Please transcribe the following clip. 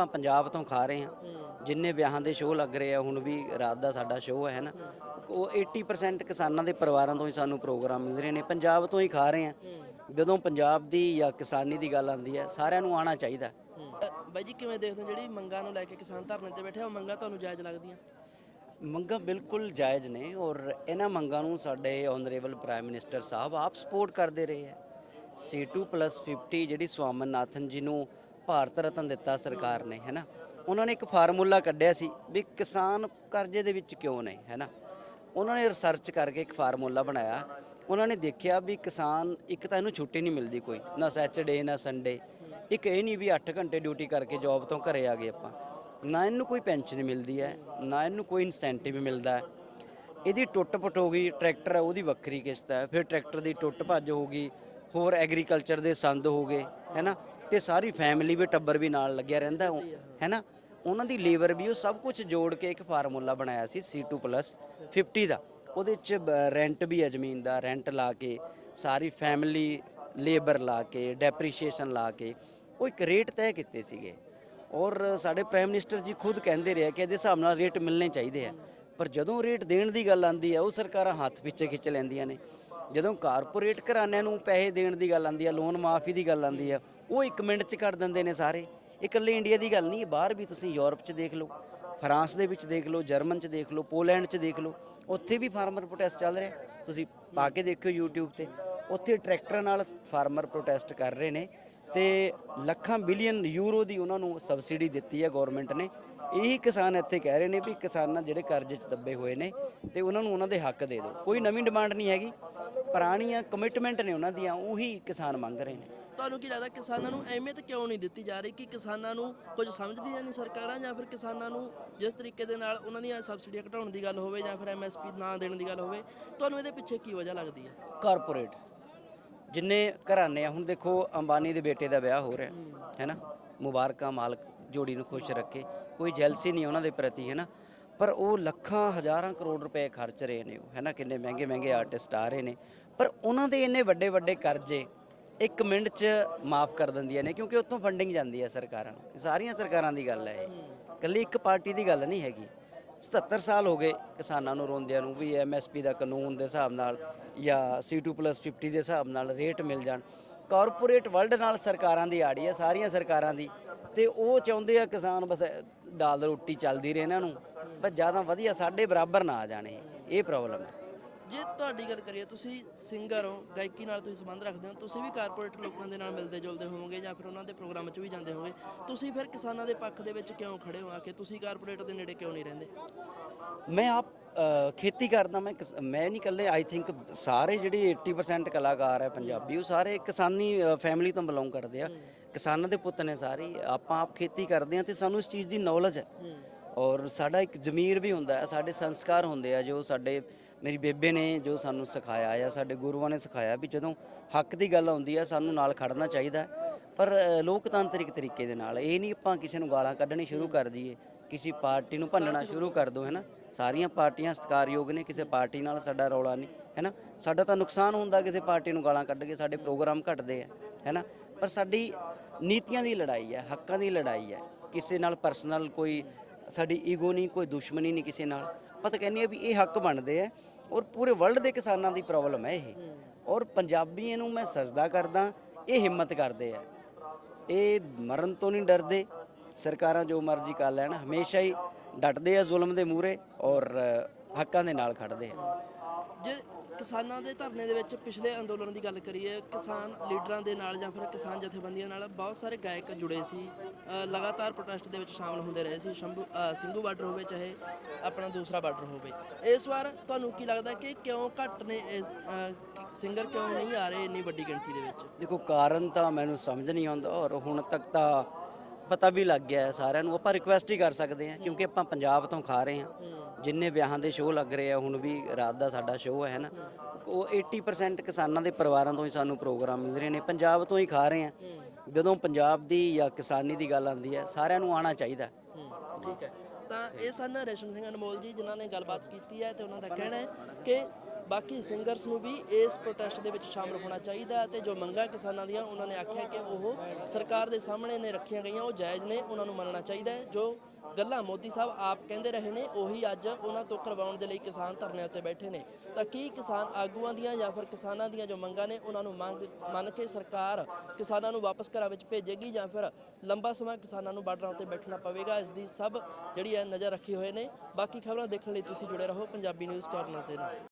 ਆਪਾਂ ਪੰਜਾਬ ਤੋਂ ਖਾ ਰਹੇ ਹਾਂ। ਜਿੰਨੇ ਵਿਆਹਾਂ ਦੇ ਸ਼ੋਅ ਲੱਗ ਰਹੇ ਆ ਹੁਣ ਵੀ ਰਾਤ ਦਾ ਸਾਡਾ ਸ਼ੋਅ ਹੈ ਨਾ ਉਹ 80% ਕਿਸਾਨਾਂ ਦੇ ਪਰਿਵਾਰਾਂ ਤੋਂ ਹੀ ਸਾਨੂੰ ਪ੍ਰੋਗਰਾਮ ਮਿਲ ਰਹੇ ਨੇ। ਪੰਜਾਬ ਤੋਂ ਹੀ ਖਾ ਰਹੇ ਆ। ਜਦੋਂ ਪੰਜਾਬ ਦੀ ਜਾਂ ਕਿਸਾਨੀ ਦੀ ਗੱਲ ਆਉਂਦੀ ਹੈ ਸਾਰਿਆਂ ਨੂੰ ਆਉਣਾ ਚਾਹੀਦਾ। ਬਾਈ ਜੀ ਕਿਵੇਂ ਦੇਖਦੇ ਹੋ ਜਿਹੜੀ ਮੰਗਾਂ ਨੂੰ ਲੈ ਕੇ ਕਿਸਾਨ ਧਰਨੇ ਤੇ ਬੈਠੇ ਆ, ਉਹ ਮੰਗਾਂ ਤੁਹਾਨੂੰ ਜਾਇਜ਼ ਲੱਗਦੀਆਂ? ਮੰਗਾਂ ਬਿਲਕੁਲ ਜਾਇਜ਼ ਨੇ ਔਰ ਇਹਨਾਂ ਮੰਗਾਂ ਨੂੰ ਸਾਡੇ ਆਨਰੇਬਲ ਪ੍ਰਾਈਮ ਮਿਨਿਸਟਰ ਸਾਹਿਬ ਆਪ ਸਪੋਰਟ ਕਰਦੇ ਰਹੇ ਹੈ। C2+50 ਜਿਹੜੀ ਸਵਾਮਨਨਾਥਨ ਜੀ ਨੂੰ ਭਾਰਤ ਰਤਨ ਦਿੱਤਾ ਸਰਕਾਰ ਨੇ, ਹੈਨਾ? ਉਹਨਾਂ ਨੇ ਇੱਕ ਫਾਰਮੂਲਾ ਕੱਢਿਆ ਸੀ ਵੀ ਕਿਸਾਨ ਕਰਜ਼ੇ ਦੇ ਵਿੱਚ ਕਿਉਂ ਨੇ, ਹੈਨਾ? ਉਹਨਾਂ ਨੇ ਰਿਸਰਚ ਕਰਕੇ ਇੱਕ ਫਾਰਮੂਲਾ ਬਣਾਇਆ। ਉਹਨਾਂ ਨੇ ਦੇਖਿਆ ਵੀ ਕਿਸਾਨ, ਇੱਕ ਤਾਂ ਇਹਨੂੰ ਛੁੱਟੀ ਨਹੀਂ ਮਿਲਦੀ ਕੋਈ, ਨਾ ਸੈਚਰਡੇ ਨਾ ਸੰਡੇ ਇੱਕ ਇਹ ਨਹੀਂ ਵੀ 8 ਘੰਟੇ ਡਿਊਟੀ ਕਰਕੇ ਜੌਬ ਤੋਂ ਘਰੇ ਆ ਗਏ ਆਪਾਂ। ਨਾ ਇਹਨੂੰ ਕੋਈ ਪੈਨਸ਼ਨ ਮਿਲਦੀ ਹੈ, ਨਾ ਇਹਨੂੰ ਕੋਈ ਇਨਸੈਂਟਿਵ ਮਿਲਦਾ ਹੈ। ਇਹਦੀ ਟੁੱਟ ਪਟ ਹੋ ਗਈ ਟਰੈਕਟਰ ਹੈ, ਉਹਦੀ ਵੱਖਰੀ ਕਿਸ਼ਤ ਹੈ। ਫਿਰ ਟਰੈਕਟਰ ਦੀ ਟੁੱਟ ਭੱਜ ਹੋ ਗਈ, ਹੋਰ ਐਗਰੀਕਲਚਰ ਦੇ ਸੰਦ ਹੋ ਗਏ, ਹੈਨਾ? ਤੇ ਸਾਰੀ ਫੈਮਿਲੀ ਵੀ ਟੱਬਰ ਵੀ ਨਾਲ ਲੱਗਿਆ ਰਹਿੰਦਾ ਉਹ, ਹੈ ਨਾ? ਉਹਨਾਂ ਦੀ ਲੇਬਰ ਵੀ ਉਹ ਸਭ ਕੁਝ ਜੋੜ ਕੇ ਇੱਕ ਫਾਰਮੂਲਾ ਬਣਾਇਆ ਸੀ C2+50 ਦਾ। ਉਹਦੇ ਚ ਰੈਂਟ ਵੀ ਹੈ ਜ਼ਮੀਨ ਦਾ ਰੈਂਟ ਲਾ ਕੇ ਸਾਰੀ ਫੈਮਿਲੀ ਲੇਬਰ ਲਾ ਕੇ ਡੈਪਰੀਸ਼ੀਏਸ਼ਨ ਲਾ ਕੇ ਉਹ ਇੱਕ ਰੇਟ ਤੈਅ ਕੀਤੇ ਸੀਗੇ। ਔਰ ਸਾਡੇ ਪ੍ਰਾਈਮ ਮਿਨਿਸਟਰ ਜੀ ਖੁਦ ਕਹਿੰਦੇ ਰਹੇ ਕਿ ਇਹਦੇ ਹਿਸਾਬ ਨਾਲ ਰੇਟ ਮਿਲਣੇ ਚਾਹੀਦੇ ਆ ਪਰ ਜਦੋਂ ਰੇਟ ਦੇਣ ਦੀ ਗੱਲ ਆਂਦੀ ਆ ਉਹ ਸਰਕਾਰਾਂ ਹੱਥ ਪਿੱਛੇ ਖਿੱਚ ਲੈਂਦੀਆਂ ਨੇ। ਜਦੋਂ ਕਾਰਪੋਰੇਟ ਘਰਾਣਿਆਂ ਨੂੰ ਪੈਸੇ ਦੇਣ ਦੀ ਗੱਲ ਆਂਦੀ ਆ ਲੋਨ ਮਾਫੀ ਦੀ ਗੱਲ ਆਂਦੀ ਆ ਉਹ 1 ਮਿੰਟ 'ਚ ਕਰ ਦਿੰਦੇ ਨੇ ਸਾਰੇ। ਇਕੱਲੇ ਇੰਡੀਆ ਦੀ ਗੱਲ ਨਹੀਂ, ਬਾਹਰ ਵੀ ਤੁਸੀਂ ਯੂਰਪ 'ਚ ਦੇਖ ਲਓ, ਫਰਾਂਸ ਦੇ ਵਿੱਚ ਦੇਖ ਲਓ, ਜਰਮਨ 'ਚ ਦੇਖ ਲਓ, ਪੋਲੈਂਡ 'ਚ ਦੇਖ ਲਓ, ਉੱਥੇ ਵੀ ਫਾਰਮਰ ਪ੍ਰੋਟੈਸਟ ਚੱਲ ਰਿਹਾ। ਤੁਸੀਂ ਪਾ ਕੇ ਦੇਖਿਓ YouTube ਤੇ, ਉੱਥੇ ਟਰੈਕਟਰਾਂ ਨਾਲ ਫਾਰਮਰ ਪ੍ਰੋਟੈਸਟ ਕਰ ਰਹੇ ਨੇ ਤੇ ਲੱਖਾਂ ਬਿਲੀਅਨ ਯੂਰੋ ਦੀ ਉਹਨਾਂ ਨੂੰ ਸਬਸਿਡੀ ਦਿੱਤੀ ਹੈ ਗਵਰਨਮੈਂਟ ਨੇ। ਇਹੀ ਕਿਸਾਨ ਇੱਥੇ ਕਹਿ ਰਹੇ ਨੇ ਵੀ ਕਿਸਾਨਾਂ ਜਿਹੜੇ ਕਰਜ਼ੇ 'ਚ ਦੱਬੇ ਹੋਏ ਨੇ ਤੇ ਉਹਨਾਂ ਨੂੰ ਉਹਨਾਂ ਦੇ ਹੱਕ ਦੇ ਦਿਓ। ਕੋਈ ਨਵੀਂ ਡਿਮਾਂਡ ਨਹੀਂ ਹੈਗੀ, ਪੁਰਾਣੀਆਂ ਕਮਿਟਮੈਂਟ ਨੇ ਉਹਨਾਂ ਦੀਆਂ, ਉਹੀ ਕਿਸਾਨ ਮੰਗ ਰਹੇ ਨੇ। ਤੁਹਾਨੂੰ ਕੀ ਲੱਗਦਾ ਕਿਸਾਨਾਂ ਨੂੰ ਅਹਿਮੀਅਤ ਕਿਉਂ ਨਹੀਂ ਦਿੱਤੀ ਜਾ ਰਹੀ ਕਿ ਕਿਸਾਨਾਂ ਨੂੰ ਕੁਝ ਸਮਝਦੀਆਂ ਨਹੀਂ ਸਰਕਾਰਾਂ ਜਾਂ ਫਿਰ ਕਿਸਾਨਾਂ ਨੂੰ ਜਿਸ ਤਰੀਕੇ ਦੇ ਨਾਲ ਉਹਨਾਂ ਦੀਆਂ ਸਬਸਿਡੀਆਂ ਘਟਾਉਣ ਦੀ ਗੱਲ ਹੋਵੇ ਜਾਂ ਫਿਰ ਐਮਐਸਪੀ ਨਾ ਦੇਣ ਦੀ ਗੱਲ ਹੋਵੇ, ਤੁਹਾਨੂੰ ਇਹਦੇ ਪਿੱਛੇ ਕੀ ਵਜ੍ਹਾ ਲੱਗਦੀ ਹੈ? ਕਾਰਪੋਰੇਟ। ਜਿੰਨੇ ਘਰਾਣੇ ਆ, ਹੁਣ ਦੇਖੋ ਅੰਬਾਨੀ ਦੇ ਬੇਟੇ ਦਾ ਵਿਆਹ ਹੋ ਰਿਹਾ ਹੈ ਨਾ ਮੁਬਾਰਕਾਂ, ਮਾਲਕ, ਜੋੜੀ ਨੂੰ ਖੁਸ਼ ਰੱਖੇ। ਕੋਈ ਜੈਲਸੀ ਨਹੀਂ ਉਹਨਾਂ ਦੇ ਪ੍ਰਤੀ ਹੈ ਨਾ ਪਰ ਉਹ ਲੱਖਾਂ, ਹਜ਼ਾਰਾਂ ਕਰੋੜ ਰੁਪਏ ਖਰਚ ਰਹੇ ਨੇ ਉਹ ਹੈ ਨਾ ਕਿੰਨੇ ਮਹਿੰਗੇ ਮਹਿੰਗੇ ਆਰਟਿਸਟ ਆ ਰਹੇ ਨੇ। ਪਰ ਉਹਨਾਂ ਦੇ ਇੰਨੇ ਵੱਡੇ ਵੱਡੇ ਕਰਜ਼ੇ ਇੱਕ ਮਿੰਟ 'ਚ ਮਾਫ ਕਰ ਦਿੰਦੀਆਂ ਨੇ ਕਿਉਂਕਿ ਉੱਥੋਂ ਫੰਡਿੰਗ ਜਾਂਦੀ ਹੈ ਸਰਕਾਰਾਂ ਨੂੰ। ਸਾਰੀਆਂ ਸਰਕਾਰਾਂ ਦੀ ਗੱਲ ਹੈ ਇਹ। ਇਕੱਲੀ ਇੱਕ ਪਾਰਟੀ ਦੀ ਗੱਲ ਨਹੀਂ ਹੈਗੀ। 77 ਸਾਲ ਹੋ ਗਏ ਕਿਸਾਨਾਂ ਨੂੰ ਰੋਂਦਿਆਂ ਨੂੰ ਵੀ ਐਮਐਸਪੀ ਦਾ ਕਾਨੂੰਨ ਦੇ ਹਿਸਾਬ ਨਾਲ ਜਾਂ C2+50 ਦੇ ਹਿਸਾਬ ਨਾਲ ਰੇਟ ਮਿਲ ਜਾਣ। ਕਾਰਪੋਰੇਟ ਵਰਲਡ ਨਾਲ ਸਰਕਾਰਾਂ ਦੀ ਆੜੀ ਹੈ, ਸਾਰੀਆਂ ਸਰਕਾਰਾਂ ਦੀ। ਤੇ ਉਹ ਚਾਹੁੰਦੇ ਆ ਕਿਸਾਨ ਬਸ ਦਾਲ ਰੋਟੀ ਚੱਲਦੀ ਰਹੇ ਇਹਨਾਂ ਨੂੰ। ਬਸ ਜ਼ਿਆਦਾ ਵਧੀਆ ਸਾਡੇ ਬਰਾਬਰ ਨਾ ਆ ਜਾਣੇ ਇਹ। ਪ੍ਰੋਬਲਮ ਹੈ। ਜੇ ਤੁਹਾਡੀ ਗੱਲ ਕਰੀਏ ਤੁਸੀਂ ਸਿੰਗਰ ਹੋ ਗਾਇਕੀ ਨਾਲ ਤੁਸੀਂ ਸੰਬੰਧ ਰੱਖਦੇ ਹੋ ਤੁਸੀਂ ਵੀ ਕਾਰਪੋਰੇਟ ਲੋਕਾਂ ਦੇ ਨਾਲ ਮਿਲਦੇ ਜੁਲਦੇ ਹੋਵੋਗੇ ਜਾਂ ਫਿਰ ਉਹਨਾਂ ਦੇ ਪ੍ਰੋਗਰਾਮ 'ਚ ਵੀ ਜਾਂਦੇ ਹੋਵੋਗੇ ਤੁਸੀਂ ਫਿਰ ਕਿਸਾਨਾਂ ਦੇ ਪੱਖ ਦੇ ਵਿੱਚ ਕਿਉਂ ਖੜੇ ਹੋ ਆ ਕੇ? ਤੁਸੀਂ ਕਾਰਪੋਰੇਟ ਦੇ ਨੇੜੇ ਕਿਉਂ ਨਹੀਂ ਰਹਿੰਦੇ? ਮੈਂ ਆਪ ਖੇਤੀ ਕਰਦਾ ਮੈਂ ਮੈਂ ਨਹੀਂ ਇਕੱਲੇ ਆਈ ਥਿੰਕ ਸਾਰੇ ਜਿਹੜੇ 80% ਕਲਾਕਾਰ ਹੈ ਪੰਜਾਬੀ ਉਹ ਸਾਰੇ ਕਿਸਾਨੀ ਫੈਮਿਲੀ ਤੋਂ ਬਿਲੋਂਗ ਕਰਦੇ ਆ। ਕਿਸਾਨਾਂ ਦੇ ਪੁੱਤ ਨੇ ਸਾਰੇ ਆਪਾਂ ਆਪ ਖੇਤੀ ਕਰਦੇ ਆ ਤੇ ਸਾਨੂੰ ਇਸ ਚੀਜ਼ ਦੀ ਨੌਲੇਜ ਹੈ। ਔਰ ਸਾਡਾ ਇੱਕ ਜ਼ਮੀਰ ਵੀ ਹੁੰਦਾ ਹੈ ਸਾਡੇ ਸੰਸਕਾਰ ਹੁੰਦੇ ਆ ਜੋ ਸਾਡੇ ਮੇਰੀ ਬੇਬੇ ਨੇ ਜੋ ਸਾਨੂੰ ਸਿਖਾਇਆ ਆ ਸਾਡੇ ਗੁਰੂਆਂ ਨੇ ਸਿਖਾਇਆ ਵੀ ਜਦੋਂ ਹੱਕ ਦੀ ਗੱਲ ਆਉਂਦੀ ਆ, ਸਾਨੂੰ ਨਾਲ ਖੜਨਾ ਚਾਹੀਦਾ ਪਰ ਲੋਕਤਾਂਤਰਿਕ ਤਰੀਕੇ ਦੇ ਨਾਲ ਇਹ ਨਹੀਂ ਆਪਾਂ ਕਿਸੇ ਨੂੰ ਗਾਲਾਂ ਕੱਢਣੀ ਸ਼ੁਰੂ ਕਰ ਦਈਏ, ਕਿਸੇ ਪਾਰਟੀ ਨੂੰ ਭੰਨਣਾ ਸ਼ੁਰੂ ਕਰ ਦੋ ਹੈਨਾ ਸਾਰੀਆਂ ਪਾਰਟੀਆਂ ਸਤਿਕਾਰਯੋਗ ਨੇ, ਕਿਸੇ ਪਾਰਟੀ ਨਾਲ ਸਾਡਾ ਰੌਲਾ ਨਹੀਂ ਹੈਨਾ ਸਾਡਾ ਤਾਂ ਨੁਕਸਾਨ ਹੁੰਦਾ ਕਿਸੇ ਪਾਰਟੀ ਨੂੰ ਗਾਲਾਂ ਕੱਢ ਕੇ ਸਾਡੇ ਪ੍ਰੋਗਰਾਮ ਘਟਦੇ ਆ ਹੈਨਾ ਪਰ ਸਾਡੀ ਨੀਤੀਆਂ ਦੀ ਲੜਾਈ ਹੈ ਹੱਕਾਂ ਦੀ ਲੜਾਈ ਹੈ ਕਿਸੇ ਨਾਲ ਪਰਸਨਲ ਕੋਈ, ਸਾਡੀ ਈਗੋ ਨਹੀਂ, ਕੋਈ ਦੁਸ਼ਮਣੀ ਨਹੀਂ ਕਿਸੇ ਨਾਲ। ਆਪਾਂ ਤਾਂ ਕਹਿੰਦੇ ਆ ਵੀ ਇਹ ਹੱਕ ਬਣਦੇ ਆ ਔਰ ਪੂਰੇ ਵਰਲਡ ਦੇ ਕਿਸਾਨਾਂ ਦੀ ਪ੍ਰੋਬਲਮ ਹੈ ਇਹ। ਔਰ ਪੰਜਾਬੀਆਂ ਨੂੰ ਮੈਂ ਸਜਦਾ ਕਰਦਾ, ਇਹ ਹਿੰਮਤ ਕਰਦੇ ਆ। ਇਹ ਮਰਨ ਤੋਂ ਨਹੀਂ ਡਰਦੇ। ਸਰਕਾਰਾਂ ਜੋ ਮਰਜ਼ੀ ਕਰ ਲੈਣ, ਹਮੇਸ਼ਾ ਹੀ ਡਟਦੇ ਆ ਜ਼ੁਲਮ ਦੇ ਮੂਹਰੇ ਔਰ ਹੱਕਾਂ ਦੇ ਨਾਲ ਖੜਦੇ ਆ। ਜੇ ਕਿਸਾਨਾਂ ਦੇ ਧਰਨੇ ਦੇ ਵਿੱਚ ਪਿਛਲੇ ਅੰਦੋਲਨ ਦੀ ਗੱਲ ਕਰੀਏ ਕਿਸਾਨ ਲੀਡਰਾਂ ਦੇ ਨਾਲ ਜਾਂ ਫਿਰ ਕਿਸਾਨ ਜਥੇਬੰਦੀਆਂ ਨਾਲ ਬਹੁਤ ਸਾਰੇ ਗਾਇਕ ਜੁੜੇ ਸੀ। ਅ, ਲਗਾਤਾਰ ਪ੍ਰੋਟੈਸਟ ਦੇ ਵਿੱਚ ਸ਼ਾਮਲ ਹੁੰਦੇ ਰਹੇ ਸੀ। ਸ਼ੰਭੂ ਅ, ਸਿੰਘੂ ਬਾਰਡਰ ਹੋਵੇ ਚਾਹੇ ਆਪਣਾ ਦੂਸਰਾ ਬਾਰਡਰ ਹੋਵੇ। ਇਸ ਵਾਰ ਤੁਹਾਨੂੰ ਕੀ ਲੱਗਦਾ ਕਿ ਕਿਉਂ ਘੱਟ ਨੇ ਸਿੰਗਰ ਕਿਉਂ ਨਹੀਂ ਆ ਰਹੇ ਇੰਨੀ ਵੱਡੀ ਗਿਣਤੀ ਦੇ ਵਿੱਚ? ਦੇਖੋ ਕਾਰਨ ਤਾਂ ਮੈਨੂੰ ਸਮਝ ਨਹੀਂ ਆਉਂਦਾ ਔਰ ਹੁਣ ਤੱਕ ਤਾਂ ਪਤਾ ਵੀ ਲੱਗ ਗਿਆ ਹੈ ਸਾਰਿਆਂ ਨੂੰ ਆਪਾਂ ਰਿਕੁਐਸਟ ਹੀ ਕਰ ਸਕਦੇ ਹਾਂ ਕਿਉਂਕਿ ਆਪਾਂ ਪੰਜਾਬ ਤੋਂ ਖਾ ਰਹੇ ਹਾਂ। ਜਿੰਨੇ ਵਿਆਹਾਂ ਦੇ ਸ਼ੋਅ ਲੱਗ ਰਹੇ ਆ ਹੁਣ ਵੀ ਰਾਤ ਦਾ ਸਾਡਾ ਸ਼ੋਅ ਹੈ ਨਾ ਉਹ 80% ਕਿਸਾਨਾਂ ਦੇ ਪਰਿਵਾਰਾਂ ਤੋਂ ਹੀ ਸਾਨੂੰ ਪ੍ਰੋਗਰਾਮ ਮਿਲ ਰਹੇ ਨੇ ਪੰਜਾਬ ਤੋਂ ਹੀ ਖਾ ਰਹੇ ਹਾਂ। ਜਦੋਂ ਪੰਜਾਬ ਦੀ ਜਾਂ ਕਿਸਾਨੀ ਦੀ ਗੱਲ ਆਉਂਦੀ ਹੈ ਸਾਰਿਆਂ ਨੂੰ ਆਉਣਾ ਚਾਹੀਦਾ ਠੀਕ ਹੈ। ਤਾਂ ਇਹ ਸਨ ਰੇਸ਼ਮ ਸਿੰਘ ਅਨਮੋਲ ਜੀ ਜਿਨ੍ਹਾਂ ਨੇ ਗੱਲਬਾਤ ਕੀਤੀ ਹੈ ਤੇ ਉਹਨਾਂ ਦਾ ਕਹਿਣਾ ਹੈ ਕਿ ਬਾਕੀ ਸਿੰਗਰਸ ਨੂੰ ਵੀ ਇਸ ਪ੍ਰੋਟੈਸਟ ਦੇ ਵਿੱਚ ਸ਼ਾਮਲ ਹੋਣਾ ਚਾਹੀਦਾ ਹੈ ਤੇ ਜੋ ਮੰਗਾਂ ਕਿਸਾਨਾਂ ਦੀਆਂ, ਉਹਨਾਂ ਨੇ ਆਖਿਆ ਕਿ ਉਹ ਸਰਕਾਰ ਦੇ ਸਾਹਮਣੇ ਨੇ ਰੱਖੀਆਂ ਗਈਆਂ, ਉਹ ਜਾਇਜ਼ ਨੇ, ਉਹਨਾਂ ਨੂੰ ਮੰਨਣਾ ਚਾਹੀਦਾ ਹੈ। ਜੋ ਗੱਲਾਂ ਮੋਦੀ ਸਾਹਿਬ ਆਪ ਕਹਿੰਦੇ ਰਹੇ ਨੇ, ਉਹੀ ਅੱਜ ਉਹਨਾਂ ਤੋਂ ਕਰਵਾਉਣ ਦੇ ਲਈ ਕਿਸਾਨ ਧਰਨੇ ਉੱਤੇ ਬੈਠੇ ਨੇ। ਤਾਂ ਕੀ ਕਿਸਾਨ ਆਗੂਆਂ ਦੀਆਂ ਜਾਂ ਫਿਰ ਕਿਸਾਨਾਂ ਦੀਆਂ ਜੋ ਮੰਗਾਂ ਨੇ, ਉਹਨਾਂ ਨੂੰ ਮੰਗ, ਮੰਨ ਕੇ ਸਰਕਾਰ ਕਿਸਾਨਾਂ ਨੂੰ ਵਾਪਸ ਘਰਾਂ ਵਿੱਚ ਭੇਜੇਗੀ ਜਾਂ ਫਿਰ ਲੰਬਾ ਸਮਾਂ ਕਿਸਾਨਾਂ ਨੂੰ ਬਾਰਡਰਾਂ ਉੱਤੇ ਬੈਠਣਾ ਪਵੇਗਾ, ਇਸ ਦੀ ਸਭ ਜਿਹੜੀ ਹੈ ਨਜ਼ਰ ਰੱਖੀ ਹੋਏ ਨੇ। ਬਾਕੀ ਖਬਰਾਂ ਦੇਖਣ ਲਈ ਤੁਸੀਂ ਜੁੜੇ ਰਹੋ ਪੰਜਾਬੀ ਨਿਊਜ਼ ਕਾਰਨਰ ਦੇ ਨਾਲ।